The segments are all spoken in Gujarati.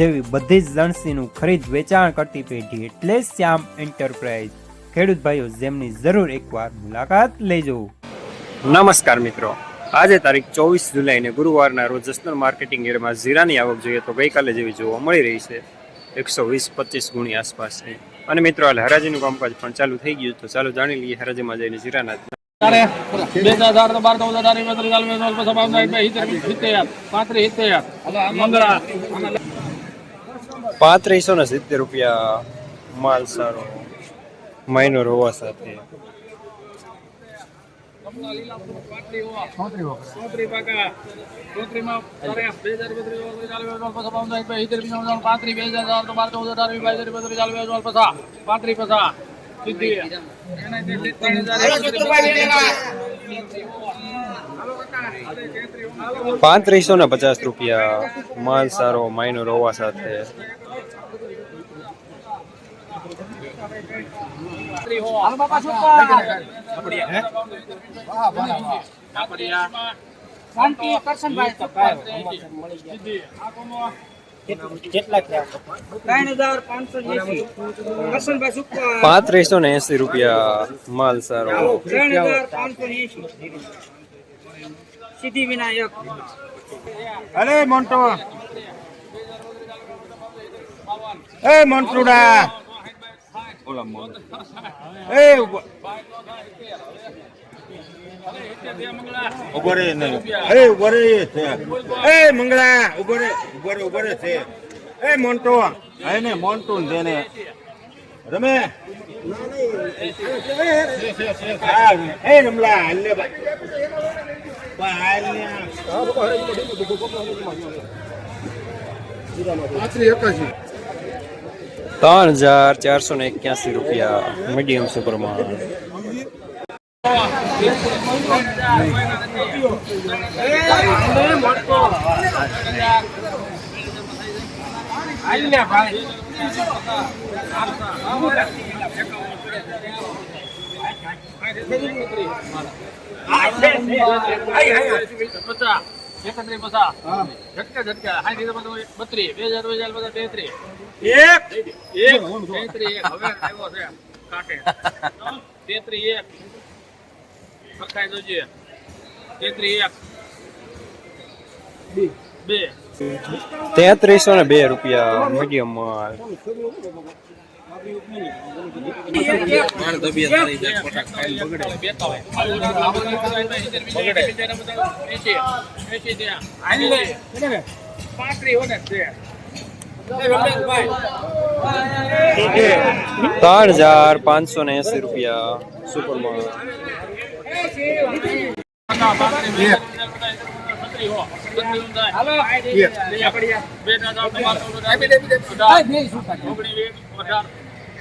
જેવી બધી જ લણસીનું ખરીદ વેચાણ કરતી પેઢી એટલે શ્યામ એન્ટરપ્રાઇઝ ખેડૂત ભાઈઓ જેમની જરૂર એકવાર મુલાકાત લેજો નમસ્કાર મિત્રો આજે તારીખ ચોવીસ જુલાઈને ગુરુવારના રોજ જસનલ માર્કેટિંગ એરમાં જીરાની આવક જોઈએ તો ગઈકાલે જેવી જોવા મળી રહી છે એકસો વીસ પચીસ ગુણી આસપાસની અને મિત્રો હાલ હરાજીનું કામકાજ પણ ચાલુ થઈ ગયું તો ચાલો જાણી લઈએ હરાજીમાં જઈને જીરાના મંગળા પાંત્રીસો ને સિત્તેર રૂપિયા માલ સારો માઇનોર હોવા સાથે. પાંત્રીસો ને પચાસ રૂપિયા માલ સારો માઇનોર હોવા સાથે. પાંત્રીસો ને એસી રૂપિયા માલ સારો. સિદ્ધિ વિનાયક. અરે મોન્ટો. એ મોન્ટુડા એ ઉભો- ઊભો રે ને. એ ઊભો રે છે. એ મંગળા ઊભો રે ઊભો રે ઊભો રે છે. એ મોન્ટો હે ને મોન્ટુ ને જેને. રમે. હા, એ રમલા હાલે ભાઈ. હાલ ને ત્રણ હજાર ચારસો ને એક્યાસી રૂપિયા મીડિયમ સુપરમાં પચાસ એકત્રીસ પચાસ ઝટકા ઝટકા. હાઈ રીતે બત્રીસ. બે હજાર બે હજાર બધા તેત્રીસ એક. એક તેત્રીસ એક. હવે આવ્યો છે કાંટે. તેત્રીસ એક. સરખાઈ જોજે. તેત્રીસ એક. બે. તેત્રીસો ને બે રૂપિયા મીડિયમ ત્રણ હજાર પાંચસો ને એસી રૂપિયા સુપરમાં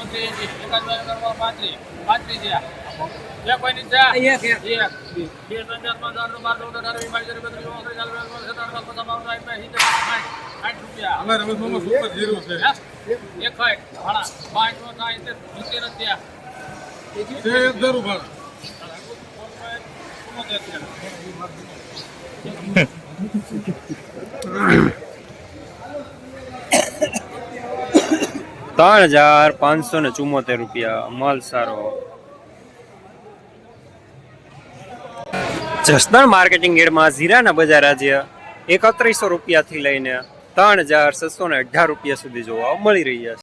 ઓત્રીસ એકાદ કરવા પાંત્રીસ પાંત્રીસ થયા બે સંજાતમાં દસનું બારનું અઢાર વીસ ચાલીસ બત્રીસ ઓગણીસ ચાલીસ પચાસ પચાસ રૂપિયા હવે એક સાઠ પાંચ નો સાહીઠ સિત્તેર જ થયા એક ત્રણ હજાર પાંચસો ને ચુમ્મોતેર રૂપિયા. માલ સારો. જસદણ માર્કેટિંગ એડમાં જીરાના બજાર આજે એકત્રીસો રૂપિયાથી લઈને ત્રણ હજાર છસો ને અઢાર રૂપિયા સુધી જોવા મળી રહ્યા છે.